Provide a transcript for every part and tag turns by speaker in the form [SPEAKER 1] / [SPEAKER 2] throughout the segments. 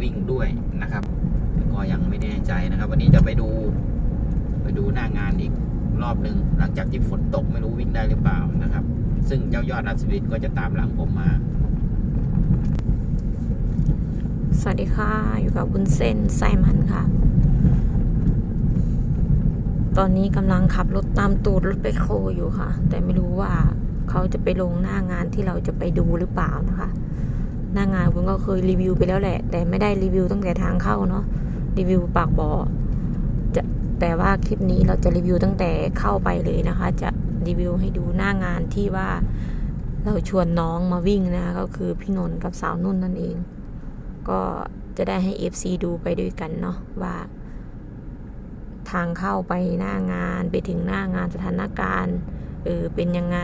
[SPEAKER 1] วิ่งด้วยนะครับก็ยังไม่แน่ใจนะครับ วันนี้จะไปดูไปดูหน้างานอีกรอบหนึ่งหลังจากที่ฝนตกไม่รู้วิ่งได้หรือเปล่านะครับ ซึ่งเจ้ายอดรัสวิทก็จะตามหลังผมมา
[SPEAKER 2] สวัสดีค่ะ อยู่กับบุญเส้นไซมันค่ะ ตอนนี้กำลังขับรถตามตูดรถไปโคอยู่ค่ะ แต่ไม่รู้ว่าเขาจะไปลงหน้างานที่เราจะไปดูหรือเปล่านะคะ หน้างานคุณก็เคยรีวิวไปแล้วแหละ แต่ไม่ได้รีวิวตั้งแต่ทางเข้าเนาะรีวิวปากบ่อจะแต่ว่าคลิปนี้เราจะรีวิวตั้งแต่เข้าไปเลยนะคะ จะรีวิวให้ดูหน้างานที่ว่าเราชวนน้องมาวิ่งนะคะก็คือพี่นนท์กับสาวนุ่นนั่นเอง ก็จะได้ให้ FC ดูไปด้วยกันเนาะว่า ทางเข้าไปหน้างานไปถึงหน้างานสถานการณ์เออเป็นยังไง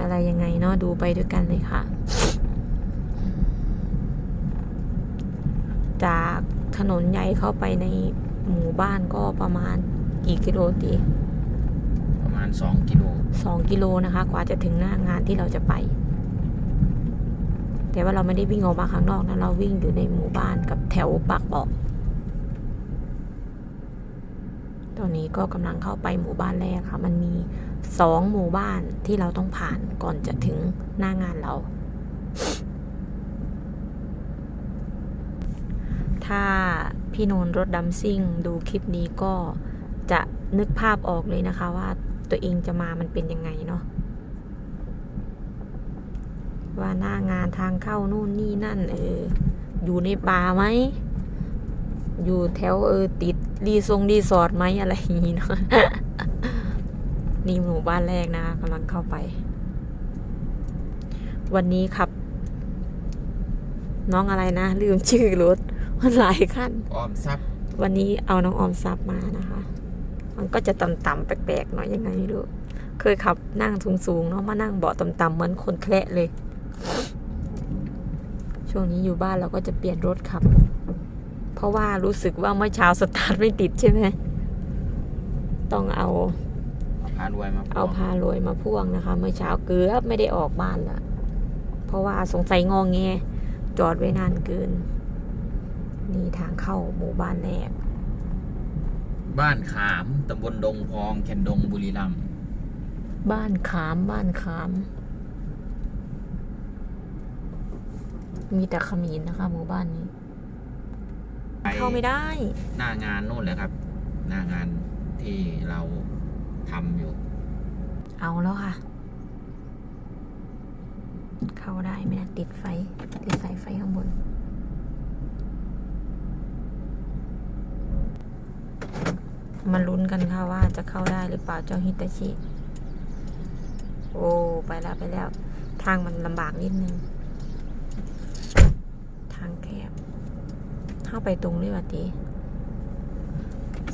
[SPEAKER 2] อะไรยังไงเนาะดูไปด้วยกันเลยค่ะ จากถนนใหญ่เข้าไปในหมู่บ้านก็ประมาณกี่กิโลตี
[SPEAKER 1] ประมาณ2กิโล
[SPEAKER 2] สองกิโลนะคะ กว่าจะถึงหน้างานที่เราจะไป แต่ว่าเราไม่ได้วิ่งออกมาข้างนอกนะเราวิ่งอยู่ในหมู่บ้านกับแถวปากบอกตอนนี้ก็กำลังเข้าไปหมู่บ้านแรกค่ะ มันมีสองหมู่บ้านที่เราต้องผ่านก่อนจะถึงหน้างานเรา ถ้าพี่นนท์รถดำซิ่ง ดูคลิปนี้ก็จะนึกภาพออกเลยนะคะว่าตัวเองจะมามันเป็นยังไงเนาะว่าหน้างานทางเข้านู่นนี่นั่น เออ อยู่ในป่าไหม อยู่แถวเออติดรีทรงรีสอร์ทไหมอะไรอย่างนี้เนาะนี่หมู่บ้านแรกนะกำลังเข้าไป วันนี้ขับ น้องอะไรนะ ลืมชื่อรถ หลายขั้น
[SPEAKER 1] ออมทรัพย์
[SPEAKER 2] วันนี้เอาน้องออมซับมานะคะ มันก็จะต่ำๆแปลกๆหน่อยยังไงไม่รู้เคยขับนั่งสูงๆเนาะมานั่งเบาะต่ำๆเหมือนคนแคระเลย ช่วงนี้อยู่บ้านเราก็จะเปลี่ยนรถขับ เพราะว่ารู้สึกว่าเมื่อเช้าสตาร์ทไม่ติดใช่ไหมต้องเอา
[SPEAKER 1] พารวยมา
[SPEAKER 2] เอาพารวยมาพ่วงนะคะ เมื่อเช้าเกือบไม่ได้ออกบ้านละเพราะว่าสงสัยงองแงจอดไว้นานเกิน นี่ทางเข้าหมู่บ้านแรก
[SPEAKER 1] บ้านขามตำบลดงพองแคนดงบุรีรัมย์
[SPEAKER 2] บ้านขามบ้านขาม มีแต่ขมิ้นนะคะ หมู่บ้านนี้
[SPEAKER 1] ไป
[SPEAKER 2] เข้าไม่ได้
[SPEAKER 1] หน้างานนู่นแหละครับ หน้างานที่เราทำอยู่
[SPEAKER 2] เอาแล้วค่ะ เข้าได้ไหมนะติดไฟติดสายไฟข้างบน มาลุ้นกันค่ะว่าจะเข้าได้หรือเปล่าเจ้าฮิตาชิ โอ้ ไปแล้วไปแล้ว ทางมันลำบากนิดนึง ทางแคบ เข้าไปตรงเลยว่ะตี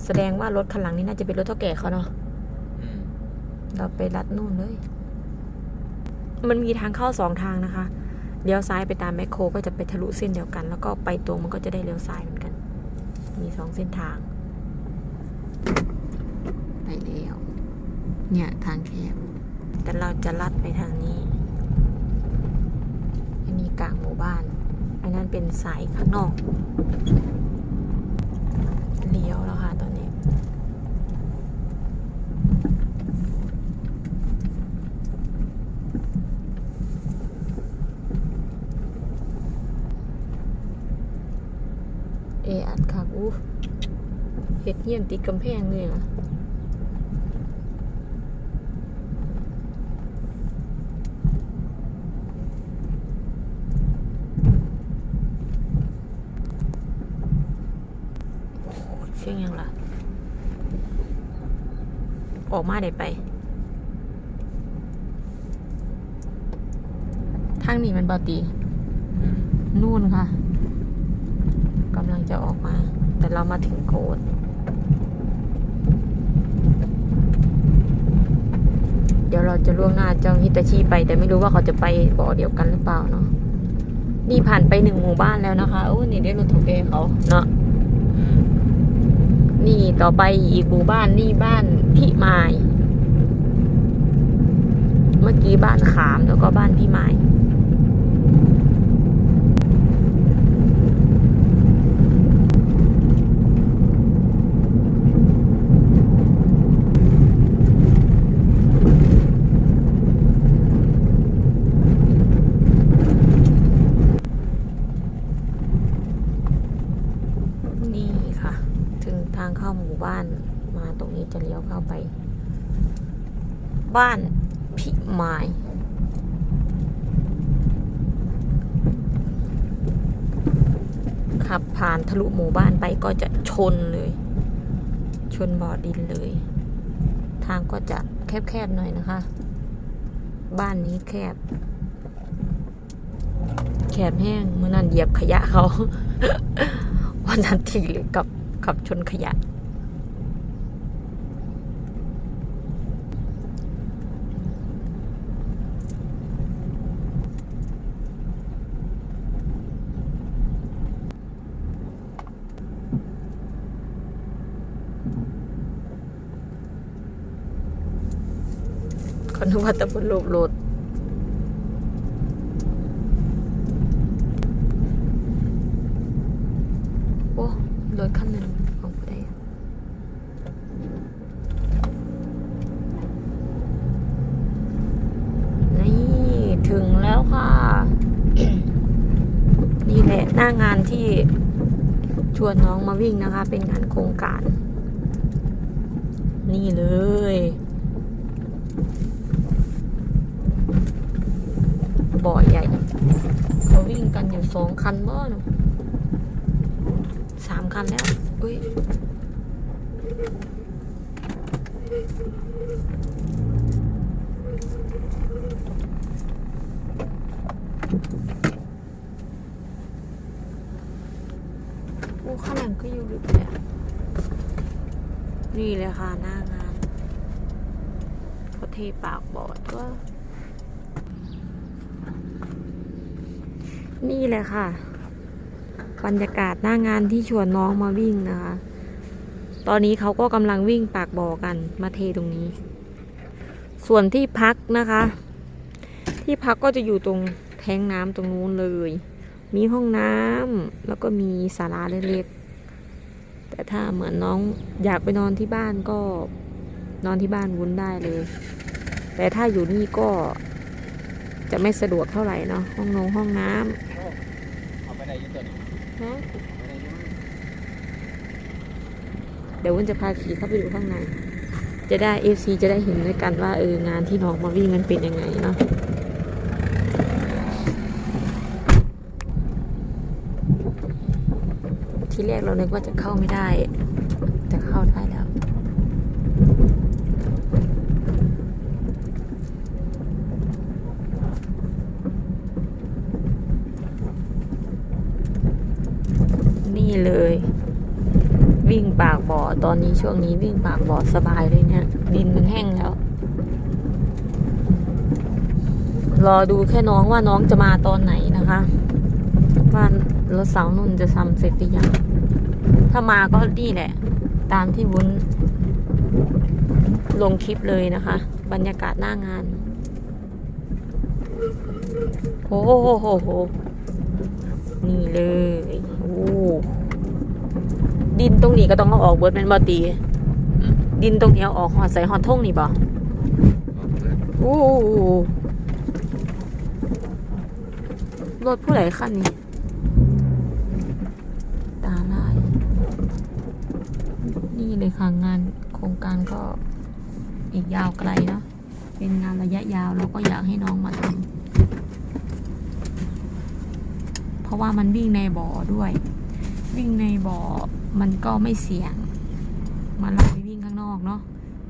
[SPEAKER 2] แสดงว่ารถคันหลังนี้น่าจะเป็นรถเท่าแก่เขาเนาะเราไปลัดนู่นเลย มันมีทางเข้าสองทางนะคะ เลี้ยวซ้ายไปตามแมคโครก็จะไปทะลุเส้นเดียวกัน แล้วก็ไปตรงมันก็จะได้เลี้ยวซ้ายเหมือนกัน มีสองเส้นทาง ไปแล้ว เนี่ยทางแคบแต่เราจะลัดไปทางนี้ อันนี้กลางหมู่บ้าน อันนั้นเป็นสายข้างนอก เลี้ยวแล้วค่ะตอนนี้ เออัดคักอู้ เห็ดเหี้ยนติดกำแพงเลยอะเสียงยังล่ะ ออกมาได้ไป ทางนี้มันบาตี
[SPEAKER 1] อืม
[SPEAKER 2] นู่นค่ะกำลังจะออกมา แต่เรามาถึงโกด เดี๋ยวเราจะล่วงหน้าเจ้าฮิตาชิไป แต่ไม่รู้ว่าเขาจะไปบ่อเดียวกันหรือเปล่าเนาะนี่ผ่านไปหนึ่งหมู่บ้านแล้วนะคะโอ้นี่ได้รถถูกเอเขาเนาะนี่ต่อไปอีกหมู่บ้านนี่บ้านพี่ไม้เมื่อกี้บ้านขามแล้วก็บ้านพี่ไม้ บ้านมาตรงนี้จะเลี้ยวเข้าไป บ้านพิมายขับผ่านทะลุหมู่บ้านไปก็จะชนเลย ชนบ่อดินเลย ทางก็จะแคบๆหน่อยนะคะ บ้านนี้แคบ แคบแห้งเมื่อนั้นเหยียบขยะเขา วันนั้นที่กับขับชนขยะ เขานึกว่าตะบนโลบโลดโอ้รถคันหนึ่งของผู้ใดอะนี่ ถึงแล้วค่ะ นี่แหละหน้างานที่ชวนน้องมาวิ่งนะคะ เป็นงานโครงการ นี่เลย บ่อใหญ่ เขาวิ่งกันอยู่สองคันเมื่อนสามคันแล้ว อุ้ยโอ้ข้างหลังก็อยู่ลึกเลยนี่เลยค่ะหน้างานเขาเทปากบอดก็ นี่เลยค่ะ บรรยากาศหน้างานที่ชวนน้องมาวิ่งนะคะ ตอนนี้เขาก็กำลังวิ่งปากบ่อกันมาเทตรงนี้ ส่วนที่พักนะคะ ที่พักก็จะอยู่ตรงแทงน้ำตรงนู้นเลย มีห้องน้ำแล้วก็มีศาลาเล็กๆ แต่ถ้าเหมือนน้องอยากไปนอนที่บ้านก็นอนที่บ้านวุ้นได้เลย แต่ถ้าอยู่นี่ก็จะไม่สะดวกเท่าไหร่เนาะห้องนงห้องน้
[SPEAKER 1] เอยังตัวนี้ำ
[SPEAKER 2] นะ
[SPEAKER 1] เอาไปได้ยัง
[SPEAKER 2] เดี๋ยววุ้นจะพาขี่เข้าไปดูข้างใน จะได้เอฟซีจะได้เห็นด้วยกันว่าเอองานที่น้องมาวิ่งมันเป็นยังไงเนาะที่แรกเรานึกว่าจะเข้าไม่ได้ แต่เข้าได้แล้ว นี่ เลย วิ่งปากบ่อตอนนี้ช่วงนี้วิ่งปากบ่อสบายเลยเนี่ย ดินมันแห้งแล้ว รอดูแค่น้องว่าน้องจะมาตอนไหนนะคะ ว่ารถเสาร์นุ่นจะทำเสร็จหรือยังถ้ามาก็นี่แหละ ตามที่วุ้น ลงคลิปเลยนะคะ บรรยากาศหน้างานโอ้โห นี่เลย โอ้ ดินตรงนี้ก็ต้องเอาออกเบิดแม่นบ่ตี ดินตรงนี้เอาออกหอดใส่หอดท่งนี่บ่โอ้รถผู้ใดคันนี้ตาลายนี่เลยค่ะงานโครงการก็อีกยาวไกลเนาะเป็นงานระยะยาวเราก็อยากให้น้องมาทำเพราะว่ามันวิ่งในบ่อด้วย วิ่งในบ่อ มันก็ไม่เสี่ยงมันเราไปวิ่งข้างนอกเนาะ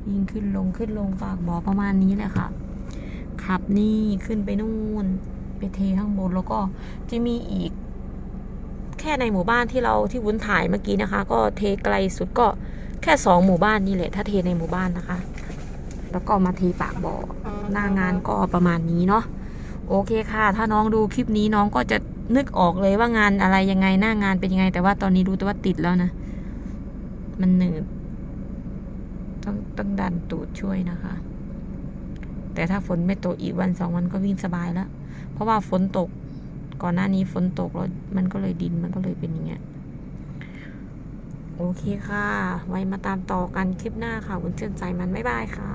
[SPEAKER 2] วิ่งขึ้นลงขึ้นลงปากบ่อประมาณนี้แหละค่ะขับนี่ขึ้นไปนู่น ไปเทข้างบนแล้วก็จะมีอีก แค่ในหมู่บ้านที่เราที่วุ้นถ่ายเมื่อกี้นะคะ ก็เทไกลสุดก็แค่สองหมู่บ้านนี่แหละ ถ้าเทในหมู่บ้านนะคะ แล้วก็มาเทปากบ่อหน้างานก็ประมาณนี้เนาะโอเคค่ะ ถ้าน้องดูคลิปนี้น้องก็จะนึกออกเลยว่างานอะไรยังไงหน้างานเป็นยังไง แต่ว่าตอนนี้รู้แต่ว่าติดแล้วนะ มันหนืด ต้องต้องดันตูดช่วยนะคะ แต่ถ้าฝนไม่ตกอีกวันสองวันก็วิ่งสบายแล้ว เพราะว่าฝนตกก่อนหน้านี้ฝนตกแล้วมันก็เลยดินมันก็เลยเป็นอย่างเงี้ยโอเคค่ะ ไว้มาตามต่อกันคลิปหน้าค่ะวุ้นเชื่อใจมัน บ๊ายบายค่ะ